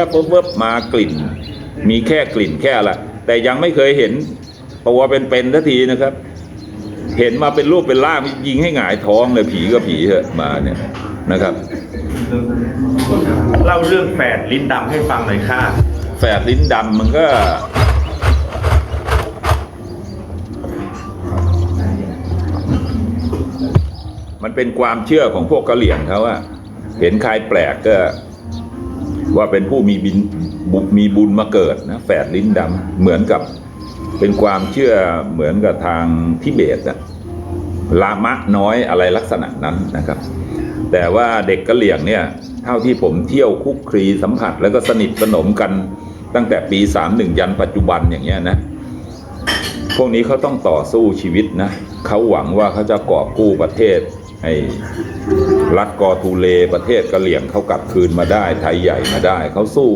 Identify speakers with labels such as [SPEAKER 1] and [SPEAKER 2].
[SPEAKER 1] ปุ๊บปุ๊บมากลิ่น มีแค่กลิ่นแค่อะไรแต่ยังไม่เคยเห็นตัวเป็นๆทันทีนะครับ เห็นมาเป็นรูปเป็นร่างยิงให้หงายท้องเลยผีก็ผีเหอะมาเนี่ยนะครับ
[SPEAKER 2] เล่าเรื่องแฝดลิ้นดำให้ฟังหน่อยค่ะ
[SPEAKER 1] แฝดลิ้นดำมันก็ มันเป็นความเชื่อของพวกกะเหลี่ยงเขาอะเห็นใครแปลกก็ ว่าเป็นผู้มีบินบุมีบุญมาเกิดนะแฝดลิ้นดำเหมือนกับเป็นความเชื่อเหมือนกับทางทิเบตอะลามะน้อยอะไรลักษณะนั้นนะครับ แต่ว่าเด็กกะเหลี่ยงเนี่ย เท่าที่ผมเที่ยวคุกคลีสัมผัสแล้วก็สนิทสนมกันตั้งแต่ปีสามหนึ่งยันปัจจุบันอย่างเงี้ยนะ พวกนี้เขาต้องต่อสู้ชีวิตนะเขาหวังว่าเขาจะกอบกู้ประเทศ ให้รัฐกอทูเลประเทศกะเหลี่ยงเขากลับคืนมาได้ไทยใหญ่มาได้เขาสู้